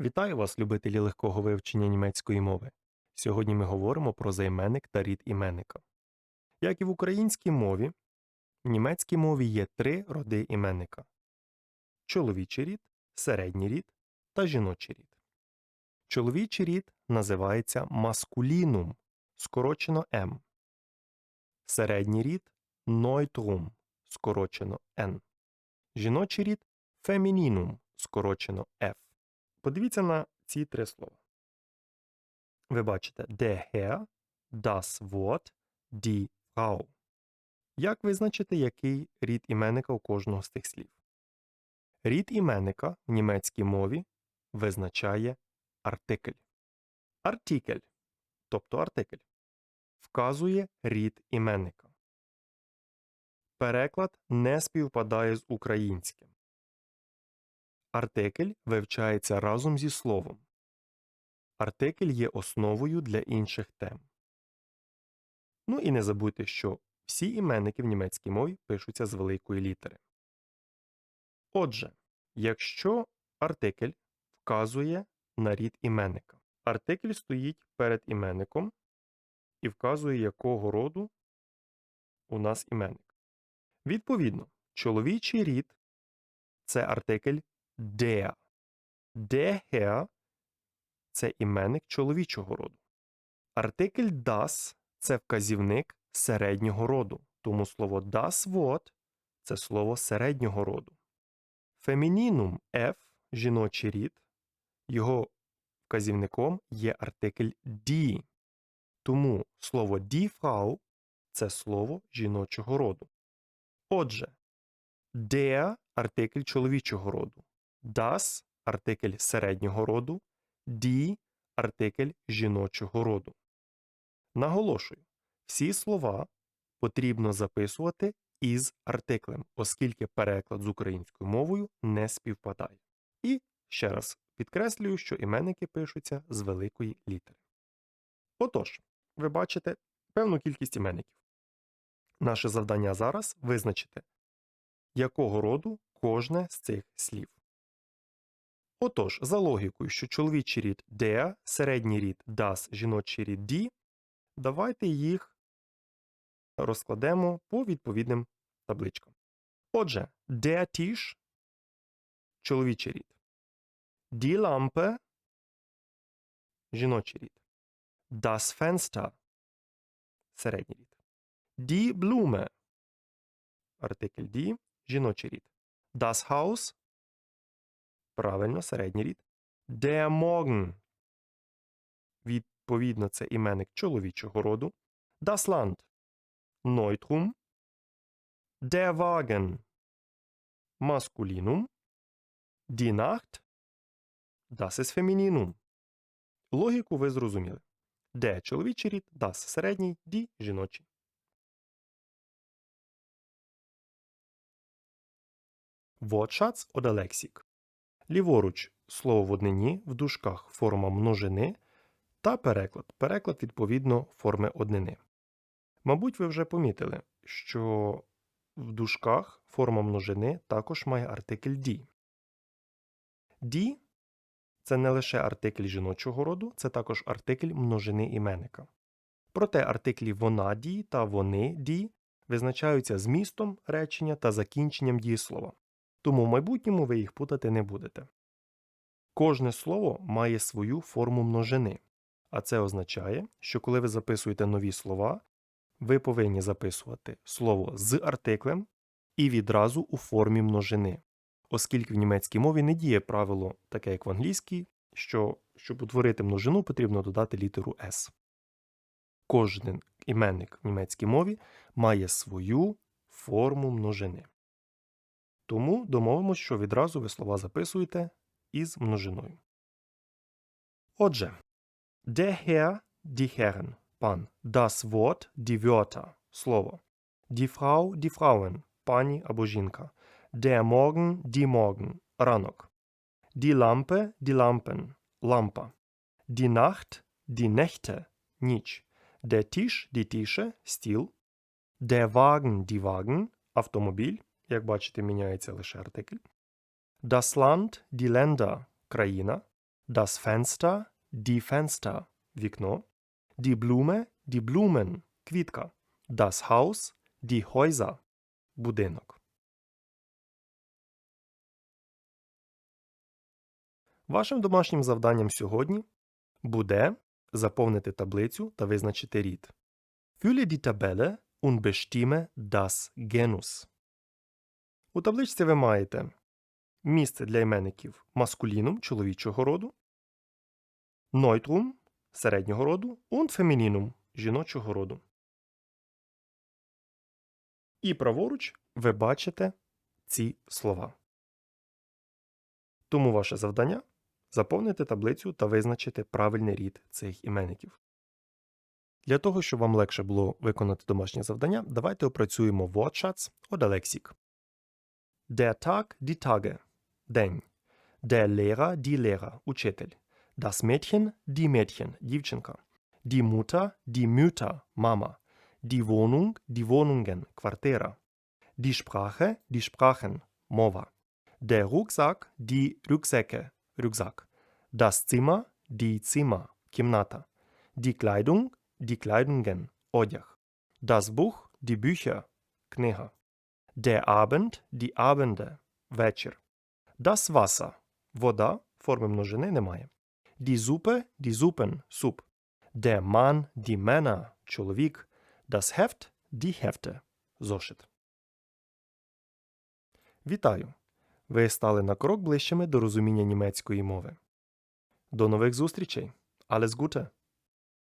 Вітаю вас, любителі легкого вивчення німецької мови. Сьогодні ми говоримо про займенник та рід іменника. Як і в українській мові, в німецькій мові є три роди іменника: чоловічий рід, середній рід та жіночий рід. Чоловічий рід називається маскулінум, скорочено М. Середній рід нойтрум, скорочено Н. Жіночий рід фемінінум, скорочено F. Подивіться на ці три слова. Ви бачите der Herr, das Wort, die Frau. Як визначити, який рід іменника у кожного з цих слів? Рід іменника в німецькій мові визначає артикль. Артикль, тобто артикль, вказує рід іменника. Переклад не співпадає з українським. Артикль вивчається разом зі словом. Артикль є основою для інших тем. Ну і не забудьте, що всі іменники в німецькій мові пишуться з великої літери. Отже, якщо артикль вказує на рід іменника, артикль стоїть перед іменником і вказує, якого роду у нас іменник. Відповідно, чоловічий рід це артикль Der Herr – це іменник чоловічого роду. Артикль das – це вказівник середнього роду, тому слово das Wort – це слово середнього роду. Фемінінум F – жіночий рід, його вказівником є артикль die. Тому слово die Frau – це слово жіночого роду. Отже, der – артикль чоловічого роду. Das – артикль середнього роду, die – артикль жіночого роду. Наголошую, всі слова потрібно записувати із артиклем, оскільки переклад з українською мовою не співпадає. І ще раз підкреслюю, що іменники пишуться з великої літери. Отож, ви бачите певну кількість іменників. Наше завдання зараз визначити, якого роду кожне з цих слів. Отож, за логікою, що чоловічий рід der, середній рід das, жіночий рід die, давайте їх розкладемо по відповідним табличкам. Отже, der Tisch – чоловічий рід. Die Lampe – жіночий рід. Das Fenster – середній рід. Die Blume – артикль die, жіночий рід. Das Haus Правильно, середній рід. Der Morgen. Відповідно, це іменник чоловічого роду. Das Land. Neutrum. Der Wagen. Maskulinum. Die Nacht. Das ist Femininum. Логіку ви зрозуміли. Der чоловічий рід, das середній, die жіночий. Wortschatz oder Lexik. Ліворуч слово в однині, в дужках форма множини та переклад. Переклад відповідно форми однини. Мабуть, ви вже помітили, що в дужках форма множини також має артикль «ді». «Ді» – це не лише артикль жіночого роду, це також артикль множини іменника. Проте артиклі вона ді та вони ді визначаються змістом речення та закінченням дієслова тому в майбутньому ви їх путати не будете. Кожне слово має свою форму множини, а це означає, що коли ви записуєте нові слова, ви повинні записувати слово з артиклем і відразу у формі множини, оскільки в німецькій мові не діє правило, таке як в англійській, що щоб утворити множину, потрібно додати літеру S. Кожен іменник в німецькій мові має свою форму множини. Тому домовимось, що відразу ви слова записуєте із множиною. Отже, der Herr, die Herren, пан, das Wort, die Wörter, слово, die Frau, die Frauen, пані або жінка, der Morgen, die Morgen, ранок, die Lampe, die Lampen, лампа, die Nacht, die Nächte, ніч, der Tisch, die Tische, стіл, der Wagen, die Wagen, автомобіль, як бачите, міняється лише артикль. Das Land – die Länder – країна. Das Fenster, die Fenster – вікно. Die Blume, die Blumen – квітка. Das Haus, die Häuser – будинок. Вашим домашнім завданням сьогодні буде заповнити таблицю та визначити рід. Fülle die Tabelle und bestimme das Genus. У табличці ви маєте місце для іменників маскулінум чоловічого роду, нойтрум середнього роду und фемінінум жіночого роду. І праворуч ви бачите ці слова. Тому ваше завдання заповнити таблицю та визначити правильний рід цих іменників. Для того, щоб вам легше було виконати домашнє завдання, давайте опрацюємо Wortschatz oder Lexik. Der Tag, die Tage – день. Der Lehrer, die Lehrer – учитель. Das Mädchen, die Mädchen – дівчинка. Die Mutter, die Mütter – мама. Die Wohnung, die Wohnungen – квартира. Die Sprache, die Sprachen – мова. Der Rucksack, die Rucksäcke – рюкзак. Das Zimmer, die Zimmer – кімната. Die Kleidung, die Kleidungen – одяг. Das Buch, die Bücher – книга. Der Abend, die Abende – вечір. Das Wasser – вода, форми множини немає. Die Suppe, die Suppen – суп. Der Mann, die Männer – чоловік. Das Heft, die Hefte – зошит. Вітаю! Ви стали на крок ближчими до розуміння німецької мови. До нових зустрічей! Alles Gute!